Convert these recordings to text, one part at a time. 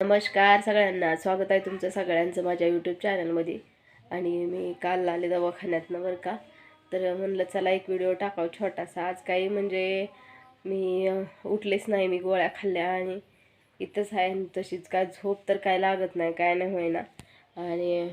नमस्कार सगळ्यांना. स्वागत आहे तुमचं सगळ्यांचं माझ्या यूट्यूब चॅनलमध्ये आणि मी काल आले दवाखान्यातनं बरं का. तर म्हणलं चला एक व्हिडिओ टाकावं छोटासा. आज काही म्हणजे मी उठलेच नाही मी गोळ्या खाल्ल्या आणि इथंच आहे आणि तशीच काय झोप तर काय लागत नाही काय नाही होईना. आणि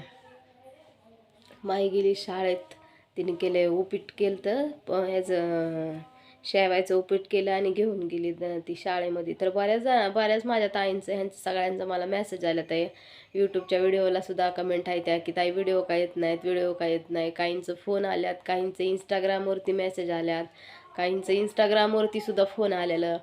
माई गेली शाळेत. तिने केले उपीट केलं तर ह्याचं शेवायचं उपीट केलं आणि घेऊन गेली ती शाळेमध्ये. तर बऱ्याच जण बऱ्याच माझ्या ताईंचं ह्यांचं सगळ्यांचा मला मेसेज आला ताई यूट्यूबच्या व्हिडिओला सुद्धा कमेंट आहे त्या की ताई व्हिडिओ काय येत नाहीत? व्हिडिओ काय येत नाही? काहींचं फोन आल्यात काहींचं इंस्टाग्रामवरती मेसेज आल्यात काहींचं इंस्टाग्रामवरती सुद्धा फोन आलेलं.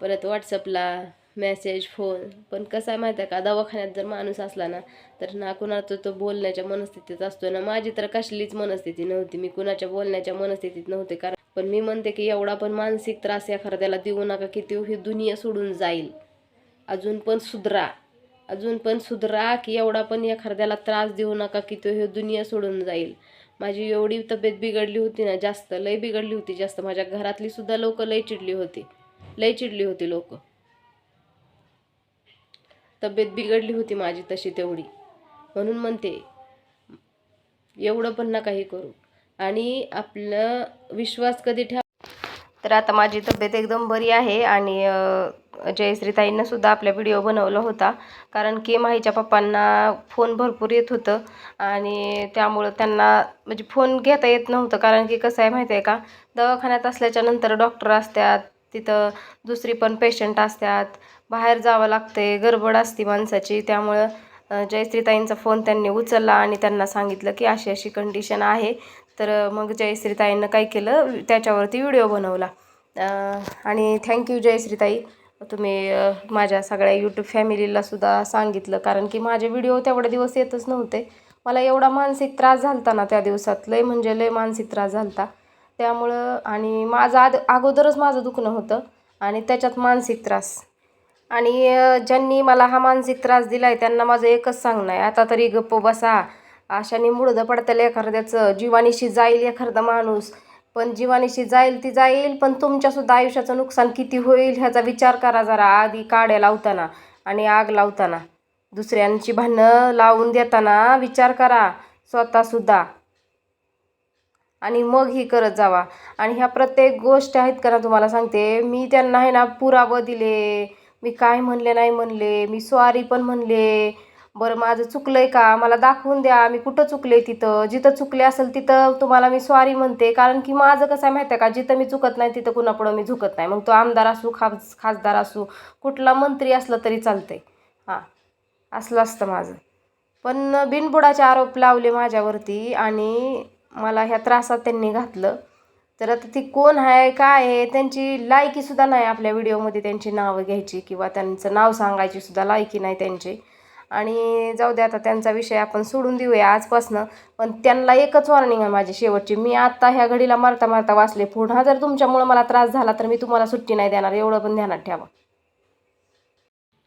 परत व्हॉट्सअपला मेसेज फोन पण कसं आहे माहिती आहे का दवाखान्यात जर माणूस असला ना तर ना कुणाचं तो बोलण्याच्या मनस्थितीत असतो ना माझी तर कसलीच मनस्थिती नव्हती. मी कुणाच्या बोलण्याच्या मनस्थितीत नव्हते. कारण पण मी म्हणते की एवढा पण मानसिक त्रास एखाद्याला देऊ नका की तो ही दुनिया सोडून जाईल. अजून पण सुधरा. अजून पण सुधरा की एवढा पण एखाद्याला त्रास देऊ नका की तो ही दुनिया सोडून जाईल. माझी एवढी तब्येत बिघडली होती ना जास्त लय बिघडली होती जास्त. माझ्या घरातली सुद्धा लोक लय चिडली होती. लय चिडली होती लोक. तब्येत बिघडली होती माझी तशी तेवढी. म्हणून म्हणते एवढं पण नका हे करू. आणि आपलं विश्वास कधी ठेवा तर आता माझी तब्येत एकदम बरी आहे आणि अ, जयश्रीताईंना सुद्धा आपला व्हिडिओ बनवला होता. कारण की माहीच्या पप्पांना फोन भरपूर येत होतं आणि त्यामुळं त्यांना म्हणजे फोन घेता येत नव्हतं. कारण की कसं आहे माहिती आहे का? दवाखान्यात असल्याच्या नंतर डॉक्टर असतात तिथं दुसरी पण पेशंट असतात बाहेर जावं लागते गडबड असते माणसाची. त्यामुळं जयश्रीताईंचा फोन त्यांनी उचलला आणि त्यांना सांगितलं की अशी अशी कंडिशन आहे. तर मग जयश्रीताईंना काय केलं? त्याच्यावरती व्हिडिओ बनवला. आणि थँक्यू जयश्रीताई. तुम्ही माझ्या सगळ्या यूट्यूब फॅमिलीला सुद्धा सांगितलं. कारण की माझे व्हिडिओ तेवढे दिवस येतच नव्हते. मला एवढा मानसिक त्रास झालता ना त्या दिवसात. लय म्हणजे लय मानसिक त्रास झालता. त्यामुळं आणि माझं आद अगोदरच माझं दुखणं होतं. आणि त्याच्यात मानसिक त्रास. आणि ज्यांनी मला हा मानसिक त्रास दिला आहे त्यांना माझं एकच सांगणं आहे. आता तरी गप्प बसा. अशाने मुडदं पडतं एखाद्याचं जीवानीशी जाईल एखादा माणूस. पण जीवानीशी जाईल ती जाईल पण तुमच्यासुद्धा आयुष्याचं नुकसान किती होईल ह्याचा विचार करा जरा आधी काड्या लावताना आणि आग लावताना. दुसऱ्यांची भांडणं लावून देताना विचार करा स्वतःसुद्धा. आणि मग ही करत जावा. आणि ह्या प्रत्येक गोष्ट आहेत का ना तुम्हाला सांगते मी त्यांना आहे ना पुरावं दिले मी काय म्हणले नाही म्हणले मी सॉरी पण म्हणले बरं माझं चुकलं आहे का? मला दाखवून द्या मी कुठं चुकले तिथं? जिथं चुकले असेल तिथं तुम्हाला मी सॉरी म्हणते कारण की माझं कसं आहे माहिती आहे का? जिथं मी चुकत नाही तिथं कुणापुढं मी झुकत नाही. मग तो आमदार असू खास खासदार असू कुठला मंत्री असला तरी चालतंय. हां असलं असतं माझं. पण बिनबुडाचे आरोप लावले माझ्यावरती आणि मला ह्या त्रासात त्यांनी घातलं. तर आता ती कोण आहे काय आहे त्यांची लायकीसुद्धा नाही आपल्या व्हिडिओमध्ये त्यांची नावं घ्यायची किंवा त्यांचं नाव सांगायची सुद्धा लायकी नाही त्यांची. आणि जाऊ दे आता त्यांचा विषय आपण सोडून देऊया आजपासनं. पण त्यांना एकच वॉर्निंग आहे माझी शेवटची. मी आत्ता ह्या घडीला मारता मारता वाचले. पुन्हा जर तुमच्यामुळं मला त्रास झाला तर मी तुम्हाला सुट्टी नाही देणार. एवढं पण ध्यानात ठेवा.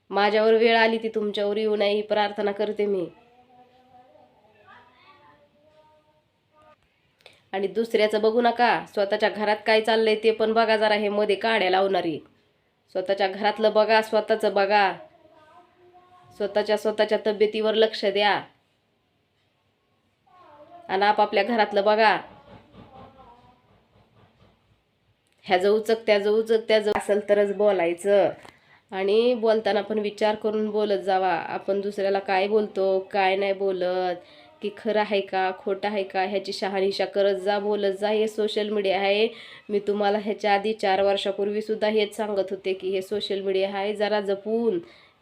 माझ्यावर वेळ आली ती तुमच्यावर येऊ नये ही प्रार्थना करते मी. आणि दुसऱ्याचं बघू नका. स्वतःच्या घरात काय चाललंय ते पण बघा जरा. हे मध्ये काड्या लावणारी. स्वतःच्या घरातलं बघा स्वतःचं बघा. स्वतःच्या स्वतःच्या तब्येतीवर लक्ष द्या. आणि आपापल्या घरातलं बघा. ह्याचं उचक त्याचं उचक त्याचं असेल तरच बोलायचं. आणि बोलताना पण विचार करून बोलत जावा. आपण दुसऱ्याला काय बोलतो काय नाही बोलत की खरं आहे का खोटं आहे का ह्याची शहानिशा करत जा बोलत जा. हे सोशल मीडिया आहे. मी तुम्हाला ह्याच्या आधी चार वर्षापूर्वी सुद्धा हेच सांगत होते की हे सोशल मीडिया आहे. जरा जपून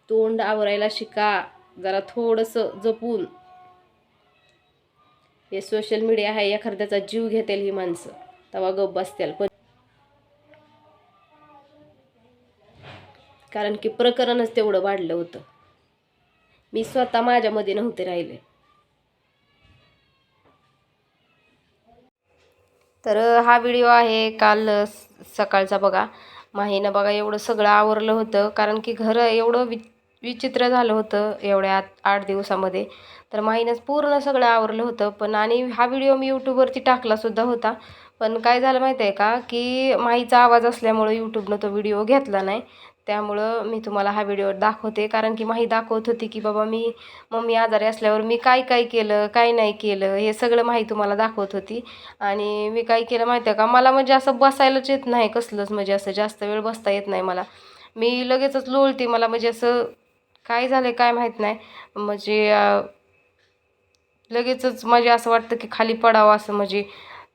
तोंड आवरायला शिका. जरा थोडंसं जपून. हे सोशल मीडिया आहे एखाद्याचा जीव घेतील ही माणसं. तेव्हा गप बसतील. पण कारण की प्रकरणच तेवढं वाढलं होतं. मी स्वतः माझ्यामध्ये नव्हते राहिले. तर हा व्हिडिओ आहे काल सकाळचा बघा. माहीनं बघा एवढं सगळं आवरलं होतं. कारण की घर एवढं वि विचित्र झालं होतं एवढ्या आठ आठ दिवसामध्ये. तर माहीनंच पूर्ण सगळं आवरलं होतं. पण आणि हा व्हिडिओ मी यूट्यूबवरती टाकलासुद्धा होता. पण काय झालं माहीत आहे का? की माईचा आवाज असल्यामुळं यूट्यूबनं तो व्हिडिओ घेतला नाही. त्यामुळं मी तुम्हाला हा व्हिडिओ दाखवते. कारण की माही दाखवत होती की बाबा मी मम्मी आजारी असल्यावर मी काय काय केलं काय नाही केलं हे सगळं माही तुम्हाला दाखवत होती. आणि मी काय केलं माहिती आहे का? मला म्हणजे असं बसायलाच येत नाही कसलंच. म्हणजे असं जास्त वेळ बसता येत नाही मला. मी लगेचच लोळते. मला म्हणजे असं काय झालं काय माहीत नाही. म्हणजे लगेचच म्हणजे असं वाटतं की खाली पडावं असं म्हणजे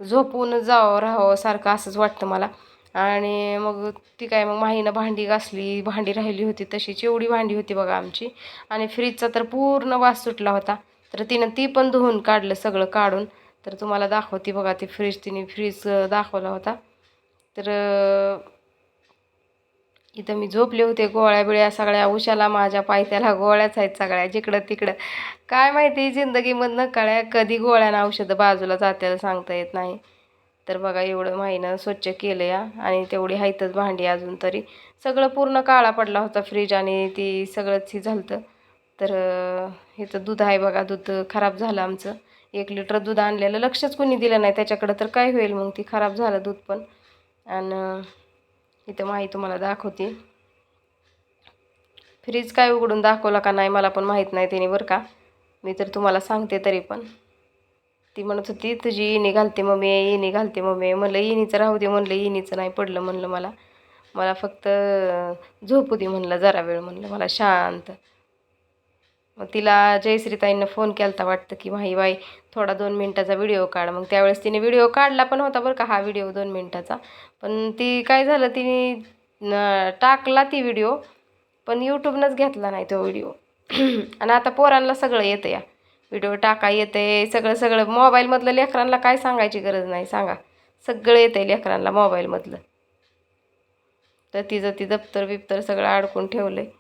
झोपून जावं राहावं सारखं असंच वाटतं मला. आणि मग ती काय मग माहीनं भांडी घासली भांडी राहिली होती तशीच एवढी भांडी होती बघा आमची. आणि फ्रीजचा तर पूर्ण वास सुटला होता. तर तिनं ती पण धुवून काढलं सगळं काढून. तर तुम्हाला दाखवते बघा ती फ्रीज तिने फ्रीज दाखवला होता. तर इथं मी झोपले होते गोळ्या बिळ्या सगळ्या उशाला माझ्या पायथ्याला गोळ्याच आहेत सगळ्या जिकडं तिकडं. काय माहिती जिंदगीमधनं कळ्या कधी गोळ्यानं औषधं बाजूला जात्याला सांगता येत नाही. तर बघा एवढं माहीनं स्वच्छ केलं या आणि तेवढी हायतच भांडी अजून तरी. सगळं पूर्ण काळा पडला होता फ्रीज आणि ती सगळंच ही झालं तर हे इथं दूध आहे बघा दूध खराब झालं आमचं. एक लिटर दूध आणलेलं लक्षच कोणी दिलं नाही. त्याच्याकडं तर काय होईल मग ती खराब झालं दूध पण. आणि इथं माही तुम्हाला दाखवते. फ्रीज काय उघडून दाखवला का नाही मला पण माहीत नाही तिने बरं का. मी तर तुम्हाला सांगते तरी पण. ती म्हणत होती तुझी येणी घालते मम्मी येणी घालते मम्मी. म्हणलं येणीचं राहू दे. म्हणलं येणीचं नाही पडलं. म्हणलं मला. मला फक्त झोपू दे म्हणलं जरा वेळ म्हणलं. मला शांत. मग तिला जयश्रीताईंना फोन केला होता वाटतं की माही बाई थोडा दोन मिनटाचा व्हिडिओ काढ. मग त्यावेळेस तिने व्हिडिओ काढला पण होता बरं का हा व्हिडिओ दोन मिनटाचा. पण ती काय झालं तिने टाकला ती व्हिडिओ पण यूट्यूबनंच घेतला नाही तो व्हिडिओ आणि आता पोरांना सगळं येतं या. व्हिडिओ टाका येते सगळं सगळं. मोबाईलमधलं लेकरांना काय सांगायची गरज नाही सांगा. सगळं येतं आहे लेकरांना मोबाईलमधलं तर तिचं ती दप्तर बिप्तर सगळं अडकून ठेवलं आहे